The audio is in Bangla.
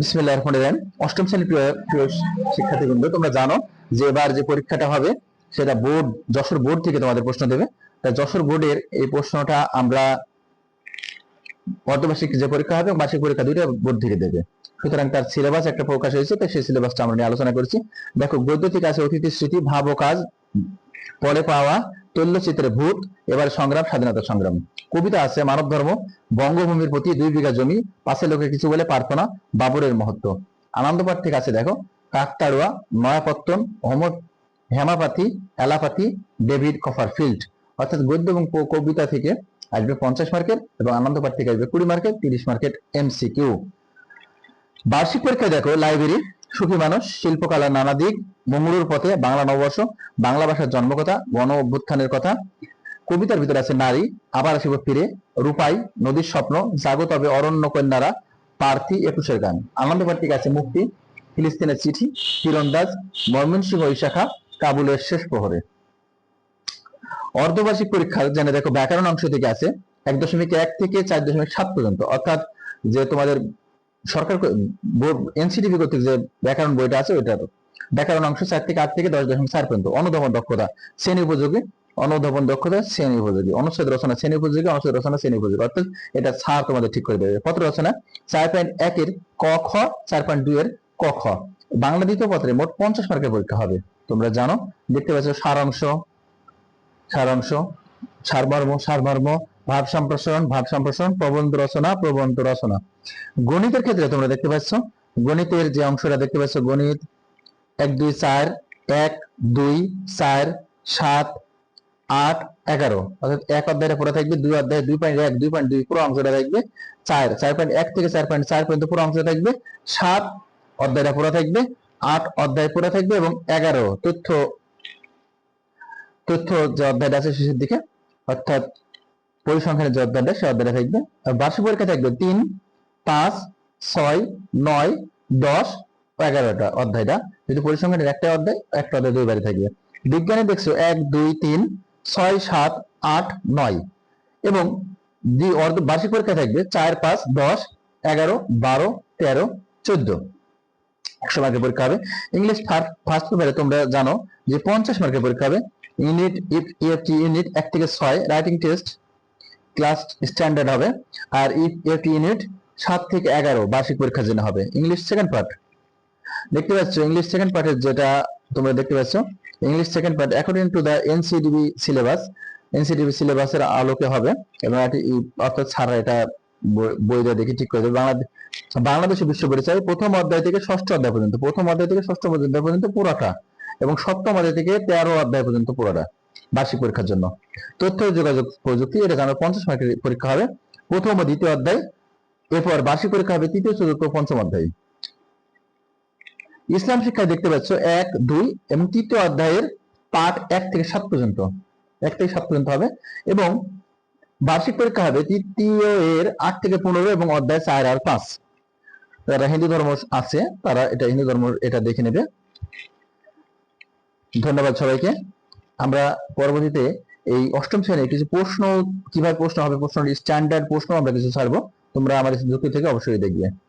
বিসমিল্লাহ রহমান রহিম। অষ্টম শ্রেণির প্রিয় শিক্ষার্থীবৃন্দ, তোমরা জানো যে এবার যে পরীক্ষাটা হবে, সেটা বোর্ড, যশোর বোর্ড থেকে তোমাদের প্রশ্ন দেবে। তা যশোর বোর্ডের এই প্রশ্নটা আমরা অর্ধবার্ষিক যে পরীক্ষা হবে, বার্ষিক পরীক্ষা দুইটা বোর্ড থেকে দেবে। সুতরাং তার সিলেবাস একটা প্রকাশ হয়েছে, তাই সেই সিলেবাসটা আমরা নিয়ে আলোচনা করছি। দেখো, বৈদ্যুতিক আছে অতিথি স্মৃতি, ভাব ও কাজ। পরে পাওয়া তৈলচিত্রে ভূত, এবার সংগ্রাম, স্বাধীনতা সংগ্রাম। কবিতা আছে মানব ধর্ম বঙ্গভূমির প্রতি দুই বিঘা জমি, পাশে লোকে কিছু বলে প্রার্থনা, বাবরের মহত্ব। আনন্দ পাঠ থেকে আছে, দেখো। কাকতাড়ুয়া, নয়াপত্তন হোমর হেমাপাতি এলাপাতি ডেভিড কফারফিল্ড অর্থাৎ গদ্য এবং কবিতা থেকে আসবে পঞ্চাশ মার্কেট এবং আনন্দ পাঠ থেকে আসবে কুড়ি মার্কেট তিরিশ মার্কের এমসিকিউ বার্ষিক পরীক্ষায় দেখো লাইব্রেরি সুখী মানুষ, শিল্পকলার নানা দিক, মঙ্গলুর পথে বাংলা নববর্ষ, বাংলা ভাষার জন্মকথা, গণ অভ্যুত্থানের কথা। কবিতার ভিতরে আছে নারী, আবার আসিব ফিরে, রূপাই, নদীর স্বপ্ন, জাগো তবে অরণ্য কন্যারা, পার্থী একুশের গান। আনন্দ পার্টিকে আছে মুক্তি, ফিলিস্তিনের চিঠি তীরন্দাজ ময়মনসিংহ শাখা কাবুলের শেষ প্রহরে। অর্ধবার্ষিক পরীক্ষা জেনে দেখো, ব্যাকরণ অংশ থেকে আছে, এক দশমিক এক থেকে চার দশমিক সাত পর্যন্ত। অর্থাৎ যে তোমাদের সরকার এনসিটিভি কর্তৃক যে ব্যাকরণ বইটা আছে ওইটার ব্যাকরণ অংশ চার থেকে আট থেকে দশ দশমিক চার পর্যন্ত। অনুধাবন দক্ষতা, শ্রেণি উপযোগী। অনুধাবন দক্ষতা, শ্রেণি উপযোগী। অনুচ্ছেদ রচনা, শ্রেণি উপযোগী। অনুচ্ছেদ রচনা, শ্রেণি উপযোগী। অর্থাৎ এটা ছাড় তোমাদের ঠিক করে দেবে। পত্র রচনা, চার পয়েন্ট একের ক, খ, চার পয়েন্ট দুই এর ক, খ। বাংলা দ্বিতীয় পত্রে মোট পঞ্চাশ মার্কের পরীক্ষা হবে। তোমরা জানো, দেখতে পাচ্ছ সারাংশ সারাংশ, সারমর্ম সারমর্ম ভাব সম্প্রসারণ ভাব সম্প্রসারণ, প্রবন্ধ রচনা প্রবন্ধ রচনা। গণিতের ক্ষেত্রে তোমরা দেখতে পাচ্ছ, গণিতের যে অংশটা দেখতে পাচ্ছ, গণিত এক, দুই, চার, এক, দুই, চার, সাত, আট, এগারো। অর্থাৎ এক অধ্যায়ে পড়ে থাকবে, দুই অধ্যায় দুই পয়েন্ট এক, দুই পয়েন্ট দুই পুরো অংশটা থাকবে চার। চার পয়েন্ট এক থেকে চার পয়েন্ট চার পর্যন্ত পুরো অংশটা থাকবে সাত অধ্যায়টা পুরো থাকবে, আট অধ্যায় পুরো থাকবে এবং এগারো। তথ্য তথ্য যে অধ্যায়টা আছে শেষের দিকে, অর্থাৎ পরিসংখ্যানের যে অধ্যায়টা সে অধ্যায়টা থাকবে বার্ষিক পরীক্ষা থাকবে তিন, পাঁচ, ছয়, নয়, দশ এগারোটা অধ্যায়টা যদি পরিসংখ্যানের একটা অধ্যায় একটা অধ্যায় দুইবারই থাকবে। বিজ্ঞানে দেখছ এক, দুই, তিন, ছয়, সাত, আট, নয় এবং যে অর্ধ বার্ষিক পরীক্ষা থাকবে চার, পাঁচ, দশ, এগারো, বারো, তেরো, চোদ্দ। একশো মার্কের পরীক্ষা হবে। ইংলিশ ফার্স্ট পেপারে তোমরা জানো যে পঞ্চাশ মার্কের পরীক্ষা হবে। ইউনিট ইএফটি ইউনিট এক থেকে ছয়, রাইটিং টেস্ট ক্লাস স্ট্যান্ডার্ড হবে, আর ইএফটি ইউনিট সাত থেকে এগারো বার্ষিক পরীক্ষার জন্য হবে। ইংলিশ সেকেন্ড পার্ট দেখতে পাচ্ছ ইংলিশ সেকেন্ড পার্টের যেটা তোমরা দেখতে পাচ্ছ English second part according to the NCDB syllabus NCDB সিলেবাসের আলোকে হবে, এবং অর্থাৎ ছাড়া এটা বই- বইটা দেখে ঠিক করে দেবে। বাংলাদেশ বাংলাদেশ বিশ্ব পরিচয় প্রথম অধ্যায় থেকে ষষ্ঠ অধ্যায় পর্যন্ত, প্রথম অধ্যায় থেকে ষষ্ঠ অধ্যায় পর্যন্ত পুরোটা, এবং সপ্তম অধ্যায় থেকে তেরো অধ্যায় পর্যন্ত পুরোটা। বার্ষিক পরীক্ষার জন্য। তথ্য যোগাযোগ প্রযুক্তি, এটা জানো পঞ্চাশ মার্কের পরীক্ষা হবে। প্রথম ও দ্বিতীয় অধ্যায়, এরপর বার্ষিক পরীক্ষা হবে তৃতীয়, চতুর্থ পঞ্চম অধ্যায়। ইসলাম শিক্ষায় দেখতে পাচ্ছ এক, দুই এবং তৃতীয় অধ্যায়ের পাঠ এক থেকে সাত পর্যন্ত। এক থেকে সাত পর্যন্ত হবে এবং বার্ষিক পরীক্ষা হবে তৃতীয় এর আট থেকে পনেরো এবং অধ্যায় চার আর পাঁচ। যারা হিন্দু ধর্ম আছে, তারা এটা হিন্দু ধর্ম এটা দেখে নেবে। ধন্যবাদ সবাইকে। আমরা পরবর্তীতে এই অষ্টম শ্রেণির কিছু প্রশ্ন, কীভাবে প্রশ্ন হবে? প্রশ্ন স্ট্যান্ডার্ড প্রশ্ন আমরা কিছু ছাড়বো। তোমরা আমাদের যুক্তি থেকে অবশ্যই দেখবে।